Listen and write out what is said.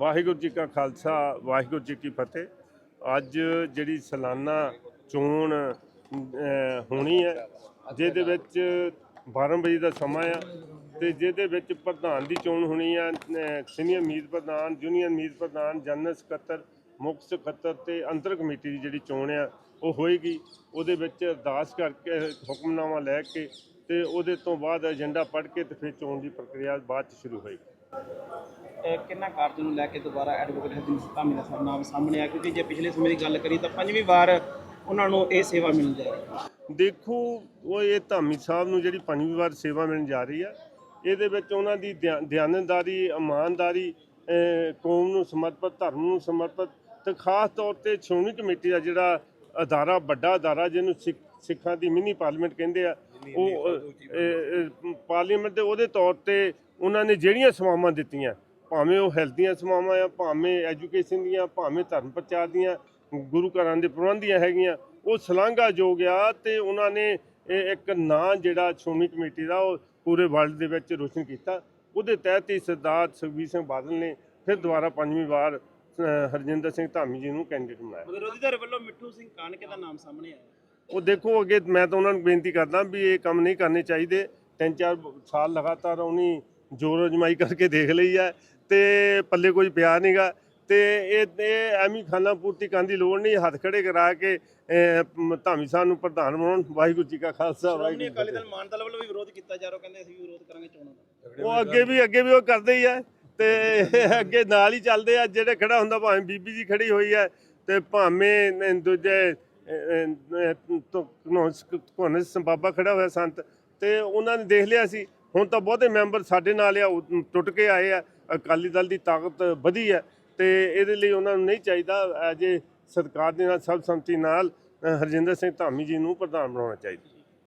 ਵਾਹਿਗੁਰੂ ਜੀ ਕਾ ਖਾਲਸਾ, ਵਾਹਿਗੁਰੂ ਜੀ ਕੀ ਫਤਿਹ। ਅੱਜ ਜਿਹੜੀ ਸਾਲਾਨਾ ਚੋਣ ਹੋਣੀ ਹੈ, ਜਿਹਦੇ ਵਿੱਚ 12 ਵਜੇ ਦਾ ਸਮਾਂ ਆ ਤੇ ਜਿਹਦੇ ਵਿੱਚ ਪ੍ਰਧਾਨ ਦੀ ਚੋਣ ਹੋਣੀ ਆ ਸੀਨੀਅਰ ਮੀਤ ਪ੍ਰਧਾਨ, ਜੂਨੀਅਰ ਮੀਤ ਪ੍ਰਧਾਨ, ਜਨਰਲ ਸਕੱਤਰ, ਮੁੱਖ ਸਕੱਤਰ ਤੇ ਅੰਤਰ ਕਮੇਟੀ ਦੀ ਜਿਹੜੀ ਚੋਣ ਆ, ਉਹ ਹੋਏਗੀ। ਉਹਦੇ ਵਿੱਚ ਅਰਦਾਸ ਕਰਕੇ, ਹੁਕਮਨਾਮਾ ਲੈ ਕੇ ਤੇ ਉਹਦੇ ਤੋਂ ਬਾਅਦ ਏਜੰਡਾ ਪੜ੍ਹ ਕੇ ਤੇ ਫਿਰ ਚੋਣ ਦੀ ਪ੍ਰਕਿਰਿਆ ਬਾਅਦ ਚ ਸ਼ੁਰੂ ਹੋਏਗੀ। ਕਿੰਨਾ ਕਾਰਜ ਨੂੰ ਲੈ ਕੇ ਦੁਬਾਰਾ ਐਡਵੋਕੇਟ ਧਾਮੀ ਦਾ ਸਰ ਨਾਮ ਸਾਹਮਣੇ ਆ ਕਿਉਂਕਿ ਜੇ ਪਿਛਲੇ ਸਮੇਂ ਦੀ ਗੱਲ ਕਰੀ ਤਾਂ ਪੰਜਵੀਂ ਵਾਰ ਉਹਨਾਂ ਨੂੰ ਇਹ ਸੇਵਾ ਮਿਲ ਜਾਏਗੀ ਦੇਖੋ ਉਹ ਇਹ ਧਾਮੀ ਸਾਹਿਬ ਨੂੰ ਜਿਹੜੀ ਪੰਜਵੀਂ ਵਾਰ ਸੇਵਾ ਮਿਲਣ ਜਾ ਰਹੀ ਆ ਇਹਦੇ ਵਿੱਚ ਉਹਨਾਂ ਦੀ ਦਿਆ- ਦਿਆਨਤਦਾਰੀ ਇਮਾਨਦਾਰੀ ਕੌਮ ਨੂੰ ਸਮਰਪਿਤ ਧਰਮ ਨੂੰ ਸਮਰਪਿਤ ਤੇ ਖਾਸ ਤੌਰ ਤੇ ਸ਼੍ਰੋਮਣੀ ਕਮੇਟੀ ਦਾ ਜਿਹੜਾ ਅਦਾਰਾ ਵੱਡਾ ਅਦਾਰਾ ਜਿਹਨੂੰ ਸਿੱਖ- ਸਿੱਖਾਂ ਦੀ ਮਿੰਨੀ ਪਾਰਲੀਮੈਂਟ ਕਹਿੰਦੇ ਆ ਉਹ ਪਾਰਲੀਮੈਂਟ ਦੇ ਉਹਦੇ ਤੌਰ ਤੇ ਉਹਨਾਂ ਨੇ ਜਿਹੜੀਆਂ ਸੇਵਾਵਾਂ ਦਿੱਤੀਆਂ ਭਾਵੇਂ ਉਹ ਹੈਲਥ ਦੀਆਂ ਸੇਵਾਵਾਂ ਆ ਭਾਵੇਂ ਐਜੂਕੇਸ਼ਨ ਦੀਆਂ ਭਾਵੇਂ ਧਰਮ ਪ੍ਰਚਾਰ ਦੀਆਂ ਗੁਰੂ ਘਰਾਂ ਦੇ ਪ੍ਰਬੰਧ ਦੀਆਂ ਹੈਗੀਆਂ ਉਹ ਸ਼ਲਾਘਾਯੋਗ ਆ ਤੇ ਉਹਨਾਂ ਨੇ ਇੱਕ ਨਾਂ ਜਿਹੜਾ ਸ਼੍ਰੋਮਣੀ ਕਮੇਟੀ ਦਾ ਉਹ ਪੂਰੇ ਵਰਲਡ ਦੇ ਵਿੱਚ ਰੋਸ਼ਨ ਕੀਤਾ। ਉਹਦੇ ਤਹਿਤ ਹੀ ਸਰਦਾਰ ਸੁਖਬੀਰ ਸਿੰਘ ਬਾਦਲ ਨੇ ਫਿਰ ਦੁਬਾਰਾ ਪੰਜਵੀਂ ਵਾਰ ਹਰਜਿੰਦਰ ਸਿੰਘ ਧਾਮੀ ਜੀ ਨੂੰ ਕੈਂਡੀਡੇਟ ਬਣਾਇਆ। ਵਿਰੋਧੀ ਧਿਰ ਵੱਲੋਂ ਮਿੱਠੂ ਸਿੰਘ ਕਾਨਕੇ ਦਾ ਨਾਮ ਸਾਹਮਣੇ ਆਇਆ। ਉਹ ਦੇਖੋ ਅੱਗੇ ਮੈਂ ਤਾਂ ਉਹਨਾਂ ਨੂੰ ਬੇਨਤੀ ਕਰਦਾ ਵੀ ਇਹ ਕੰਮ ਨਹੀਂ ਕਰਨੇ ਚਾਹੀਦੇ। ਤਿੰਨ ਚਾਰ ਸਾਲ ਲਗਾਤਾਰ ਉਹਨੀ ਜੋਰ ਅਜਮਾਈ ਕਰਕੇ ਦੇਖ ਲਈ ਹੈ ਤੇ ਪੱਲੇ ਕੁਝ ਪਿਆ ਨਹੀਂਗਾ ਤੇ ਇਹ ਇਹ ਐਵੇਂ ਖਾਨਾ ਪੂਰਤੀ ਕਰਨ ਦੀ ਲੋੜ ਨਹੀਂ ਹੱਥ ਖੜੇ ਕਰਾ ਕੇ ਧਾਮੀ ਸਾਹਿਬ ਨੂੰ ਪ੍ਰਧਾਨ ਬਣਾਉਣ ਵਾਹਿਗੁਰੂ ਜੀ ਕਾ ਖਾਲਸਾ ਵਾਹਿਗੁਰੂ ਜੀ ਕੀ ਅਕਾਲੀ ਫਤਿਹ। ਦਲ ਮਾਨ ਦਲ ਵੱਲੋਂ ਵੀ ਵਿਰੋਧ ਕੀਤਾ ਜਾ ਰਿਹਾ ਉਹ ਕਹਿੰਦੇ ਅਸੀਂ ਵੀ ਵਿਰੋਧ ਕਰਾਂਗੇ ਚੋਣਾਂ ਦਾ ਉਹ ਅੱਗੇ ਵੀ ਅੱਗੇ ਵੀ ਉਹ ਕਰਦੇ ਹੀ ਆ ਤੇ ਅੱਗੇ ਨਾਲ ਹੀ ਚੱਲਦੇ ਆ ਜਿਹੜੇ ਖੜਾ ਹੁੰਦਾ ਭਾਵੇਂ ਬੀਬੀ ਜੀ ਖੜੀ ਹੋਈ ਹੈ ਤੇ ਭਾਵੇਂ ਦੂਜੇ ਕੋਨ ਬਾਬਾ ਖੜਾ ਹੋਇਆ ਸੰਤ ਤੇ ਉਹਨਾਂ ਨੇ ਦੇਖ ਲਿਆ ਸੀ ਹੁਣ ਤਾਂ ਬਹੁਤੇ ਮੈਂਬਰ ਸਾਡੇ ਨਾਲ ਆ, ਉਹ ਟੁੱਟ ਕੇ ਆਏ ਆ। ਅਕਾਲੀ ਦਲ ਦੀ ਤਾਕਤ ਵਧੀ ਹੈ ਤੇ ਇਹਦੇ ਲਈ ਉਹਨਾਂ ਨੂੰ ਨਹੀਂ ਚਾਹੀਦਾ ਅਜੇ ਸਰਕਾਰ ਦੇ ਨਾਲ, ਸਰਬਸੰਮਤੀ ਨਾਲ ਹਰਜਿੰਦਰ ਸਿੰਘ ਧਾਮੀ ਜੀ ਨੂੰ ਪ੍ਰਧਾਨ ਬਣਾਉਣਾ ਚਾਹੀਦਾ।